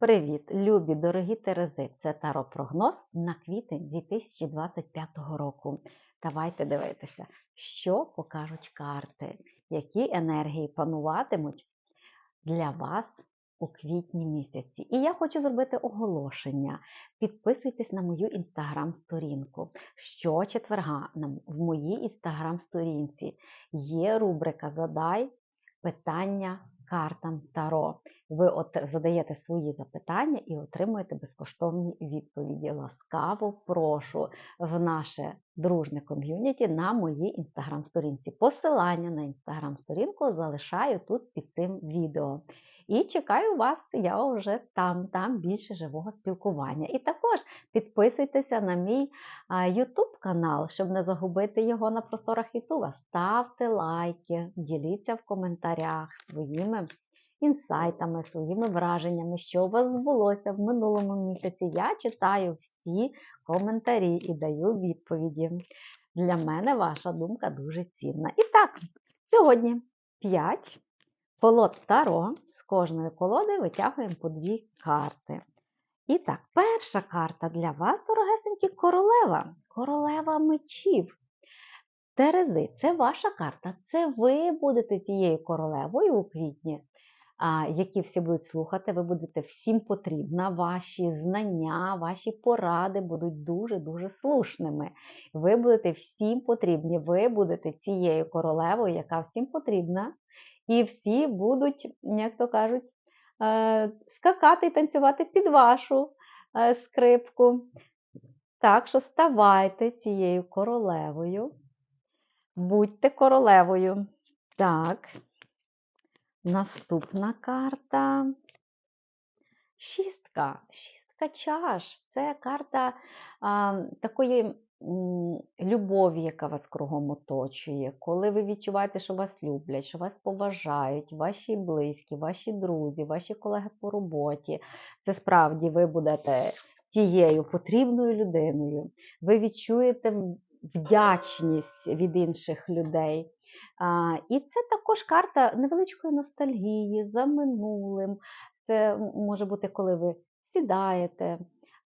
Привіт, любі дорогі Терези! Це таро-прогноз на квітень 2025 року. Давайте дивитися, що покажуть карти, які енергії пануватимуть для вас у квітні місяці. І я хочу зробити оголошення. Підписуйтесь на мою інстаграм-сторінку. Щочетверга в моїй інстаграм-сторінці є рубрика Задай питання картам Таро. Ви от задаєте свої запитання і отримуєте безкоштовні відповіді. Ласкаво прошу в наше дружне ком'юніті на моїй інстаграм-сторінці. Посилання на інстаграм-сторінку залишаю тут під цим відео. І чекаю вас, я вже там, там більше живого спілкування. І також підписуйтеся на мій YouTube канал, щоб не загубити його на просторах Ютуба. Ставте лайки, діліться в коментарях своїми інсайтами, своїми враженнями, що у вас збулося в минулому місяці. Я читаю всі коментарі і даю відповіді. Для мене ваша думка дуже цінна. І так, сьогодні 5 колод Таро. Кожної колоди витягуємо по дві карти. І так, перша карта для вас, дорогесенькі, королева. Королева мечів. Терези, це ваша карта. Це ви будете тією королевою у квітні, які всі будуть слухати. Ви будете всім потрібна. Ваші знання, ваші поради будуть дуже-дуже слушними. Ви будете всім потрібні. Ви будете цією королевою, яка всім потрібна. І всі будуть, як то кажуть, е, скакати і танцювати під вашу е, скрипку. Так що ставайте цією королевою. Будьте королевою. Так. Наступна карта. Шістка. Шістка чаш. Це карта а, такої м, любові, яка вас кругом оточує. Коли ви відчуваєте, що вас люблять, що вас поважають, ваші близькі, ваші друзі, ваші колеги по роботі. Це справді ви будете тією потрібною людиною. Ви відчуєте вдячність від інших людей. А, І це також карта невеличкої ностальгії за минулим. Це може бути, коли ви сідаєте,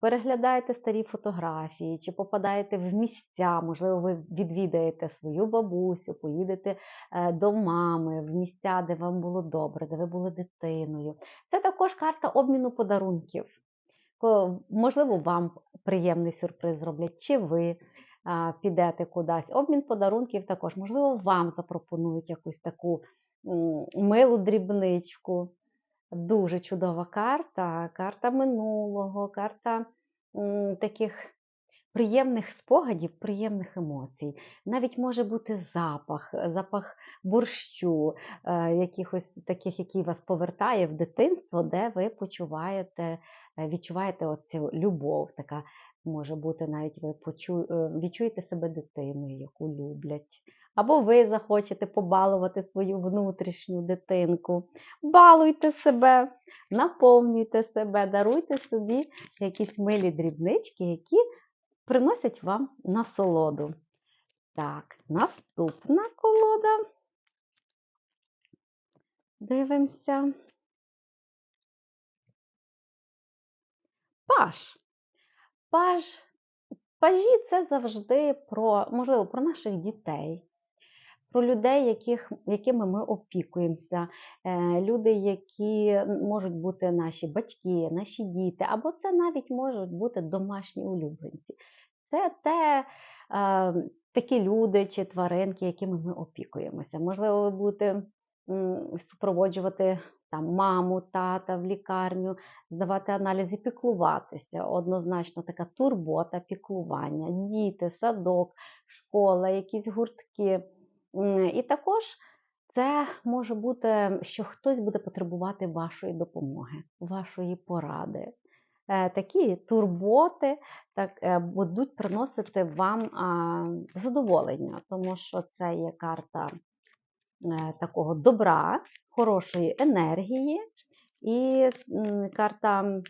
переглядаєте старі фотографії, чи попадаєте в місця, можливо, ви відвідаєте свою бабусю, поїдете е, до мами, в місця, де вам було добре, де ви були дитиною. Це також карта обміну подарунків. Можливо, вам приємний сюрприз зроблять, чи ви підете кудись. Обмін подарунків також. Можливо, вам запропонують якусь таку милу дрібничку. Дуже чудова карта, карта минулого, карта таких приємних спогадів, приємних емоцій. Навіть може бути запах, запах борщу, е, якихось таких, який вас повертає в дитинство, де ви почуваєте, е, відчуваєте оцю любов, така може бути навіть ви почу... е, відчуєте себе дитиною, яку люблять. Або ви захочете побалувати свою внутрішню дитинку. Балуйте себе, наповнюйте себе, даруйте собі якісь милі дрібнички, які приносять вам насолоду. Так, наступна колода. Дивимося. Паш. Паж. Пажі це завжди про, можливо, про наших дітей, про людей, яких, якими ми опікуємося, е, люди, які можуть бути наші батьки, наші діти, або це навіть можуть бути домашні улюбленці. Це те, е, такі люди чи тваринки, якими ми опікуємося. Можливо, ви будете супроводжувати там, маму, тата в лікарню, здавати аналізи, піклуватися. Однозначно така турбота, піклування, діти, садок, школа, якісь гуртки. І також це може бути, що хтось буде потребувати вашої допомоги, вашої поради. Е, Такі турботи так, е, будуть приносити вам задоволення, тому що це є карта такого добра, хорошої енергії і карта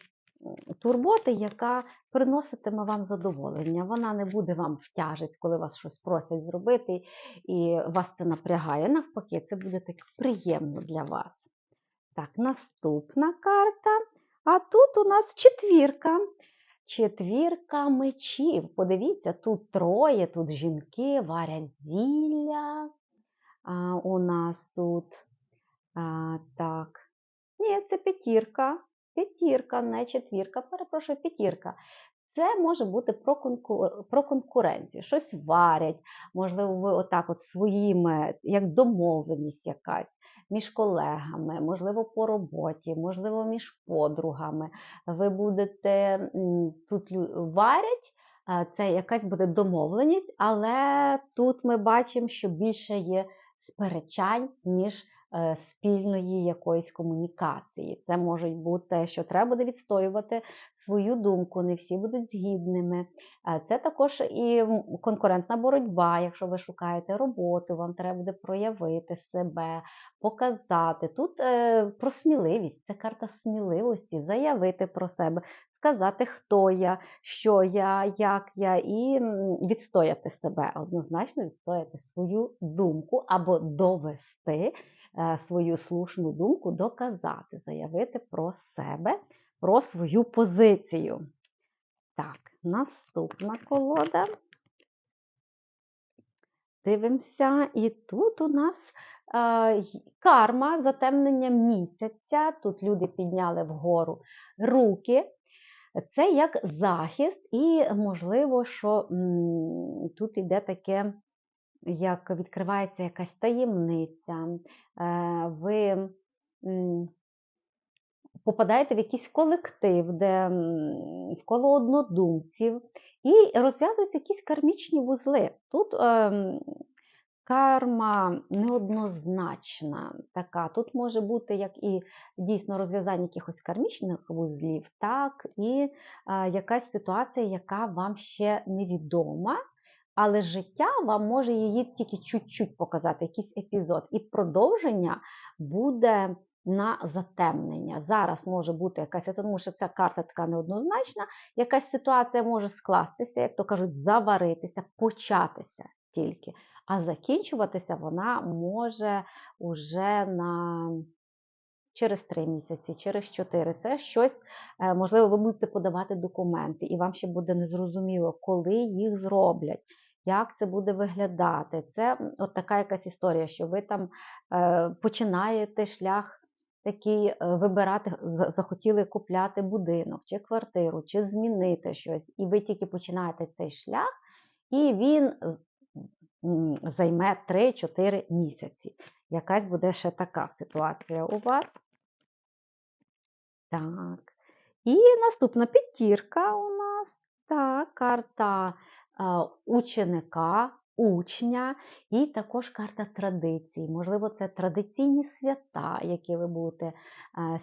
турботи, яка приноситиме вам задоволення. Вона не буде вам втяжить, коли вас щось просять зробити, і вас це напрягає. Навпаки, це буде так приємно для вас. Так, наступна карта А тут у нас четвірка. Четвірка мечів. Подивіться, тут троє, тут жінки варять зілля. А, у нас тут а, так. Ні, це п'ятірка. П'ятірка, не четвірка, перепрошую, п'ятірка. Це може бути про, конку... про конкуренцію. Щось варять, можливо, ви отак от своїми, як домовленість якась між колегами, можливо, по роботі, можливо, між подругами. Ви будете тут варять, це якась буде домовленість, але тут ми бачимо, що більше є сперечань, ніж е, спільної якоїсь комунікації. Це може бути, що треба буде відстоювати свою думку, не всі будуть згідними. Е, Це також і конкурентна боротьба. Якщо ви шукаєте роботу, вам треба буде проявити себе, показати. Тут е, про сміливість, це карта сміливості, заявити про себе, сказати, хто я, що я, як я, і відстояти себе, однозначно відстояти свою думку або довести е, свою слушну думку, доказати, заявити про себе, про свою позицію. Так, наступна колода. Дивимося, і тут у нас е, карма, затемнення місяця. Тут люди підняли вгору руки. Це як захист, і можливо, що тут іде таке, як відкривається якась таємниця. Е, ви попадаєте в якийсь колектив, де в коло однодумців, і розв'язуються якісь кармічні вузли. Тут ем, карма неоднозначна така. Тут може бути як і дійсно розв'язання якихось кармічних вузлів, так і якась ситуація, яка вам ще невідома. Але життя вам може її тільки чуть-чуть показати, якийсь епізод. І продовження буде на затемнення. Зараз може бути якась, тому що ця карта така неоднозначна, якась ситуація може скластися, як то кажуть, заваритися, початися тільки. А закінчуватися вона може уже на через три місяці, через чотири. Це щось, е, можливо, ви будете подавати документи, і вам ще буде незрозуміло, коли їх зроблять. Як це буде виглядати? Це от така якась історія, що ви там е, починаєте шлях такий е, вибирати, захотіли купляти будинок чи квартиру, чи змінити щось, і ви тільки починаєте цей шлях, і він займе 3-4 місяці. Якась буде ще така ситуація у вас. Так. І наступна п'ятірка у нас. Так, карта е, ученика, учня, і також карта традицій. Можливо, це традиційні свята, які ви будете е,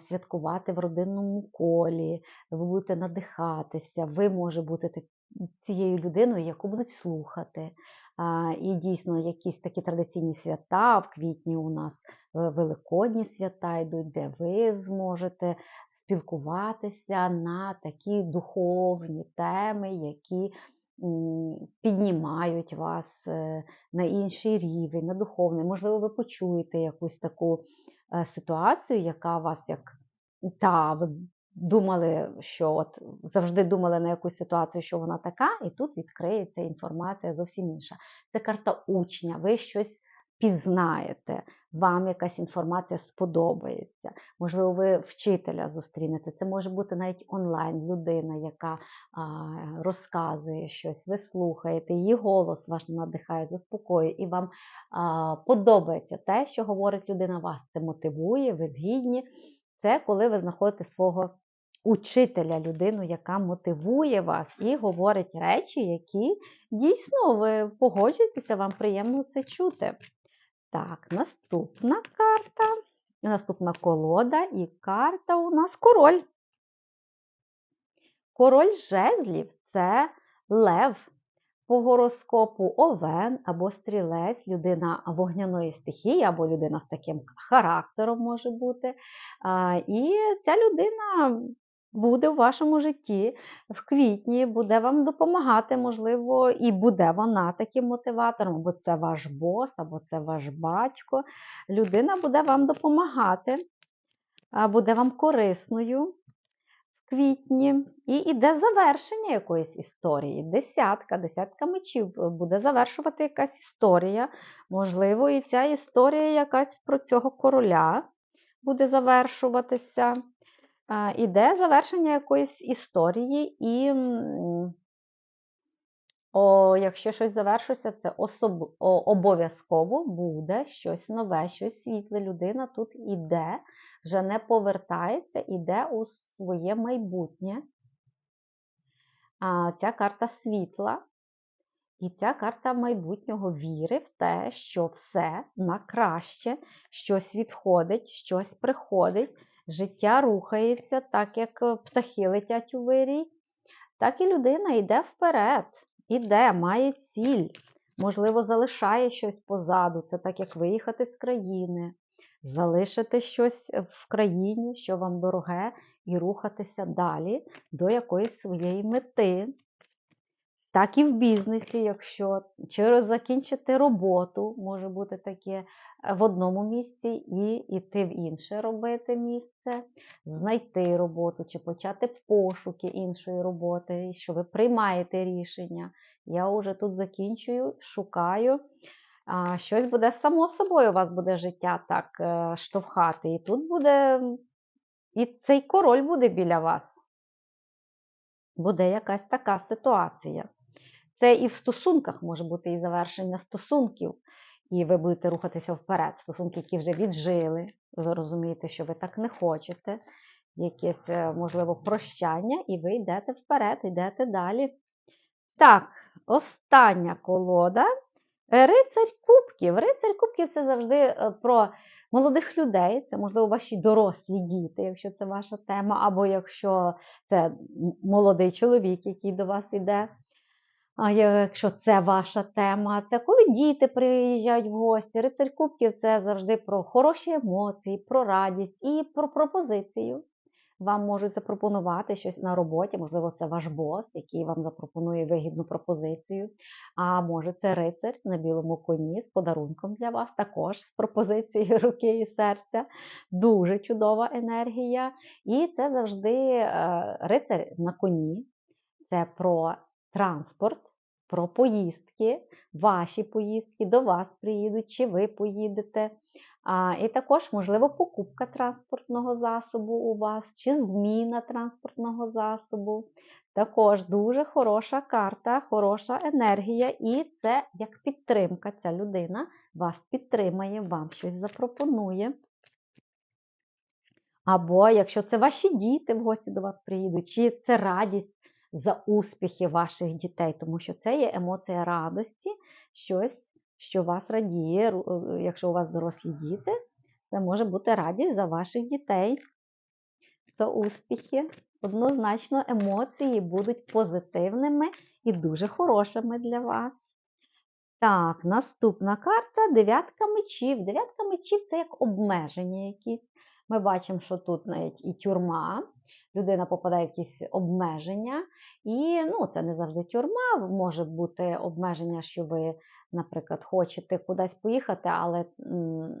святкувати в родинному колі, ви будете надихатися, ви може бути цією людиною, яку будуть слухати. І дійсно якісь такі традиційні свята в квітні у нас е, великодні свята йдуть, де ви зможете спілкуватися на такі духовні теми, які піднімають вас е, на інший рівень, на духовний. Можливо, ви почуєте якусь таку е, ситуацію, яка вас як та, ви думали, що от завжди думали на якусь ситуацію, що вона така, і тут відкриється інформація зовсім інша. Це карта учня, ви щось пізнаєте, вам якась інформація сподобається. Можливо, ви вчителя зустрінете. Це може бути навіть онлайн людина, яка розказує щось, ви слухаєте, її голос ваш надихає, заспокоює, і вам подобається те, що говорить людина, вас це мотивує, ви згідні. Це коли ви знаходите свого учителя, людину, яка мотивує вас і говорить речі, які дійсно ви погоджуєтеся, вам приємно це чути. Так, наступна карта, наступна колода, і карта у нас король. Король жезлів це лев. По гороскопу овен або стрілець, людина вогняної стихії, або людина з таким характером може бути. І ця людина буде у вашому житті в квітні, буде вам допомагати, можливо, і буде вона таким мотиватором, або це ваш бос, або це ваш батько. Людина буде вам допомагати, буде вам корисною. квітні, і йде завершення якоїсь історії. Десятка, десятка мечів е, буде завершувати якась історія. Можливо, і ця історія якась про цього короля буде завершуватися. Іде завершення якоїсь історії, і о, якщо щось завершується, це особ... обов'язково буде щось нове, щось світле. Людина тут іде, вже не повертається, іде у своє майбутнє. А, Ця карта світла. І ця карта майбутнього віри в те, що все на краще, щось відходить, щось приходить, життя рухається, так як е, птахи летять у вирій, так і людина йде вперед, іде, має ціль, можливо, залишає щось позаду. Це так, як виїхати з країни, залишити щось в країні, що вам дороге, і рухатися далі до якоїсь своєї мети. Так і в бізнесі, якщо чи закінчити роботу, може бути таке е, в одному місці і йти в інше робити місце, знайти роботу чи почати пошуки іншої роботи, що ви приймаєте рішення. Я вже тут закінчую, шукаю. Щось буде само собою, у вас буде життя так е, штовхати. І тут буде, і цей король буде біля вас. Буде якась така ситуація. Це і в стосунках може бути і завершення стосунків, і ви будете рухатися вперед. Стосунки, які вже віджили. Ви розумієте, що ви так не хочете, якесь, е, можливо, прощання, і ви йдете вперед, йдете далі. Так, остання колода. Рицарь Кубків. Рицарь Кубків це завжди е, про молодих людей, це, можливо, ваші дорослі діти, якщо це ваша тема, або якщо це молодий чоловік, який до вас йде. Якщо це ваша тема, це коли діти приїжджають в гості. Рицарь Кубків це завжди про хороші емоції, про радість і про пропозицію. Вам можуть запропонувати щось на роботі, можливо, це ваш бос, який вам запропонує вигідну пропозицію. А може, це рицар на білому коні з подарунком для вас, також з пропозицією руки і серця. Дуже чудова енергія. І це завжди е, рицар на коні. Це про транспорт, про поїздки, ваші поїздки, до вас приїдуть, чи ви поїдете. А, І також, можливо, покупка транспортного засобу у вас, чи зміна транспортного засобу. Також дуже хороша карта, хороша енергія, і це як підтримка. Ця людина вас підтримає, вам щось запропонує. Або якщо це ваші діти в гості до вас приїдуть, чи це радість за успіхи ваших дітей, тому що це є емоція радості, щось, що вас радіє, е, якщо у вас дорослі діти, це може бути радість за ваших дітей, за успіхи. Однозначно, емоції будуть позитивними і дуже хорошими для вас. Так, наступна карта дев'ятка мечів. Дев'ятка мечів це як обмеження якісь. Ми бачимо, що тут навіть і тюрма, людина попадає в якісь обмеження, і ну, це не завжди тюрма, може бути обмеження, що ви, наприклад, хочете кудись поїхати, але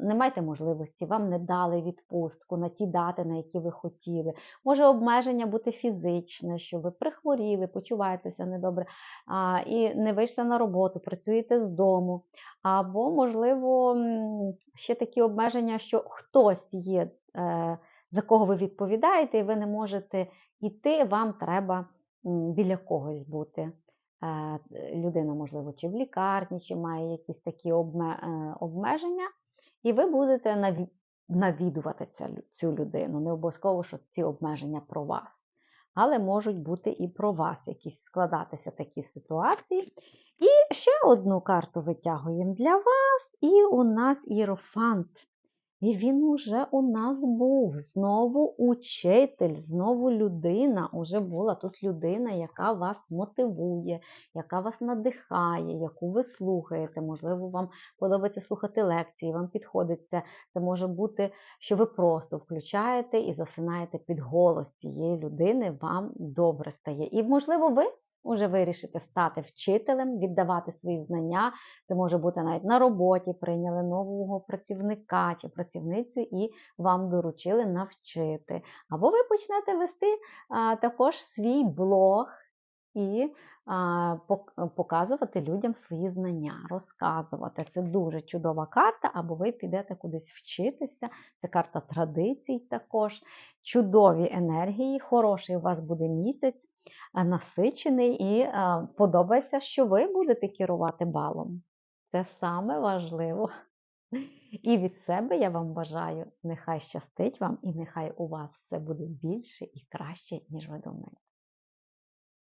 не маєте можливості, вам не дали відпустку на ті дати, на які ви хотіли. Може обмеження бути фізичне, що ви прихворіли, почуваєтеся недобре а, і не вийшли на роботу, працюєте з дому. Або, можливо, ще такі обмеження, що хтось є. Е, за кого ви відповідаєте, і ви не можете йти, вам треба біля когось бути. Е, людина, можливо, чи в лікарні, чи має якісь такі е, обмеження, і ви будете навідувати цю людину. Не обов'язково, що ці обмеження про вас. Але можуть бути і про вас якісь складатися такі ситуації. І ще одну карту витягуємо для вас, і у нас іерофант. І він уже у нас був. Знову учитель, знову людина. Уже була тут людина, яка вас мотивує, яка вас надихає, яку ви слухаєте. Можливо, вам подобається слухати лекції, вам підходить це. Це може бути, що ви просто включаєте і засинаєте під голос цієї людини, вам добре стає. І, можливо, ви уже вирішите стати вчителем, віддавати свої знання. Це може бути навіть на роботі, прийняли нового працівника чи працівницю і вам доручили навчити. Або ви почнете вести а, також свій блог і а, показувати людям свої знання, розказувати. Це дуже чудова карта, або ви підете кудись вчитися. Це карта традицій також. Чудові енергії, хороший у вас буде місяць, насичений, і а, подобається, що ви будете керувати балом. Це саме важливо. І від себе я вам бажаю, нехай щастить вам, і нехай у вас все буде більше і краще, ніж ви думаєте.